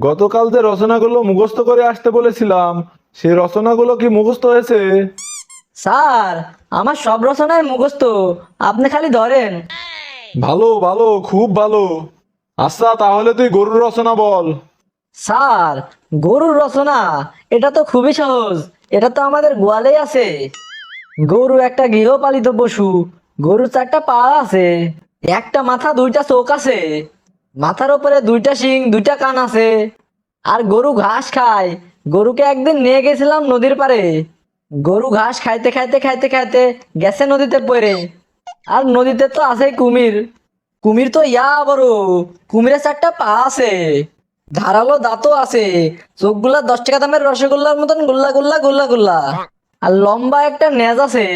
গতকাল যে রচনাগুলো মুখস্থ করে আসতে বলেছিলাম সেই রচনাগুলো কি মুখস্থ হয়েছে? স্যার আমার সব রচনায় মুখস্থ। আপনি খালি ধরেন। ভালো ভালো খুব ভালো। আচ্ছা তাহলে তুই গরুর রচনা বল। স্যার গরুর রচনা এটা তো খুবই সহজ। এটা তো আমাদের গোয়ালেই আছে। গরু একটা গৃহপালিত পশু গরুর চারটা পা আছে একটা মাথা দুইটা চোখ আছে। মাথার উপরে দুইটা শিং, দুইটা কান আছে। আর গরু ঘাস খায়। গরুকে একদিন নিয়ে গেছিলাম নদীর পারে গরু ঘাস খাইতে খাইতে খাইতে খাইতে গেছে নদীতে পড়ে। আর নদীতে তো আছে কুমির। কুমির তো ইয়া বড়, কুমিরের চারটা পা আছে। ধারালো দাঁতও আছে। চোখগুলা দশ টাকা দামের রসগোল্লার মতন গুল্লা গুল্লা গুল্লা গুল্লা। আর লম্বা একটা নেজ আছে।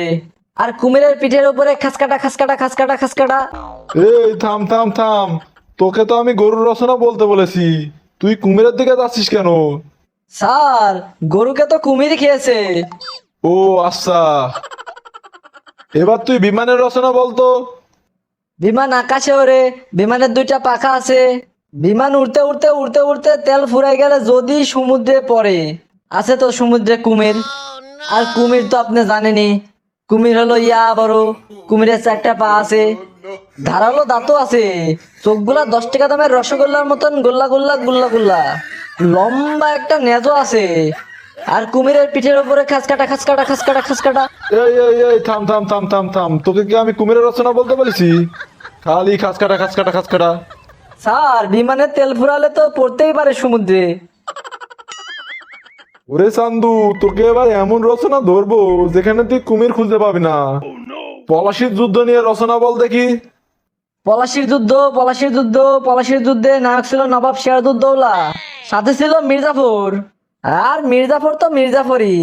আর কুমিরের পিঠের উপরে খাসকাটা খাসকাটা খাসকাটা খাসকাটা। এই, থাম থাম থাম। তোকে তো আমি গরুর রচনা বলতে বলেছি। তুই কুমিরের দিকে যাচ্ছিস কেন? স্যার গরুকে তো কুমির খেয়েছে। ও আচ্ছা। এবার তুই বিমানের রচনা বলতো বিমান আকাশে ওরে বিমানের দুইটা পাখা আছে। বিমান উড়তে উড়তে উড়তে উড়তে তেল ফুরাই গেলে যদি সমুদ্রে পড়ে আছে তো সমুদ্রে কুমির। আর কুমির তো আপনি জানেনই কুমির হলো ইয়া বড় কুমিরের চারটা পা আছে ধারালো দাঁতও আছে। চোখগুলা দশ টাকা দামের রসগোল্লার মতন গোল্লা গোল্লা গুল্লা গুল্লা। লম্বা একটা নেজও আছে। আর কুমিরের পিঠের উপরে খাসকাটা খাসকাটা খাসকাটা খাসকাটা। এই এই এই থাম থাম থাম থাম থাম। তোকে কি আমি কুমিরের রচনা বলতে বলেছি? খালি খাস কাটা খাস কাটা খাস কাটা স্যার বিমানে তেল ফুরালে তো পড়তেই পারে সমুদ্রে। ওরে চান্দু তোকে এবার এমন রচনা ধরবো যেখানে তুই কুমির খুঁজে পাবি না। পলাশির যুদ্ধ নিয়ে রচনা বল দেখি। পলাশির যুদ্ধ পলাশির যুদ্ধ, পলাশির যুদ্ধে নায়ক ছিল নবাব সিরাজউদ্দৌলা সাথে ছিল মির্জাফর। আর মির্জাফর তো মির্জাফরই।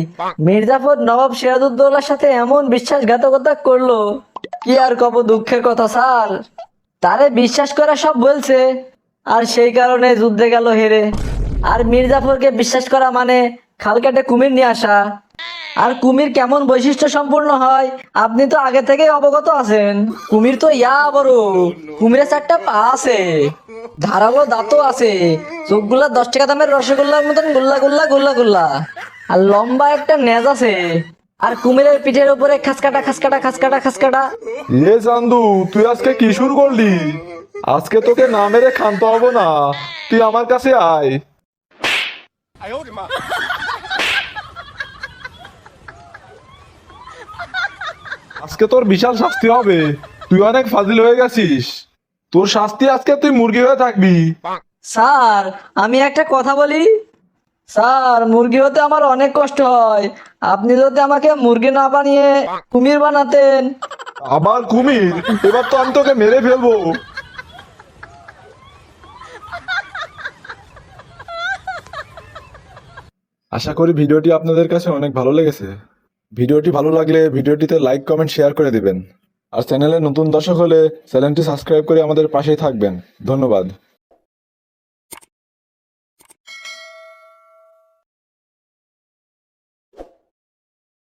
মির্জাফর নবাব সিরাজউদ্দৌলার সাথে এমন বিশ্বাসঘাতকতা করল, কি আর কব দুঃখের কথা, স্যার? তারে বিশ্বাস করা সব বলছে। আর সেই কারণে যুদ্ধে গেল হেরে। আর মির্জাফরকে বিশ্বাস করা মানে খাল কাটে কুমির নিয়ে আসা। আর কুমির কেমন বৈশিষ্ট্য সম্পূর্ণ হয়? আপনি তো আগে থেকেই অবগত আছেন। কুমির তো ইয়া বড়। কুমিরের চারটা পা আছে। ধারালো দাঁতও আছে। চোখগুলা দশ টাকা দামের রসগোল্লার মতন গুল্লা গুল্লা গুল্লা গুল্লা। আর লম্বা একটা নেজ আছে। আর কুমিরের পিঠের উপরে খাসকাটা খাসকাটা খাসকাটা খাসকাটা। এ চান্দু তুই আজকে কি শুরু করলি? আজকে তোকে না মেরে ক্ষান্ত হব না। তুই আমার কাছে আয়। আজকে তোর বিশাল শাস্তি হবে। তুই অনেক ফাজিল হয়ে গেছিস। তোর শাস্তি আজকে তুই মুরগি হয়ে থাকবি। স্যার আমি একটা কথা বলি। স্যার মুরগি হতে আমার অনেক কষ্ট হয়। আপনি যদি আমাকে মুরগি না বানিয়ে কুমির বানাতেন। আবার কুমির? এবার তো আমি তোকে মেরে ফেলব। আশা করি ভিডিওটি আপনাদের কাছে অনেক ভালো লেগেছে। ভিডিওটি ভালো লাগলে ভিডিওটিতে লাইক, কমেন্ট, শেয়ার করে দিবেন। আর চ্যানেলে নতুন দর্শক হলে চ্যানেলটি সাবস্ক্রাইব করে আমাদের পাশেই থাকবেন। ধন্যবাদ।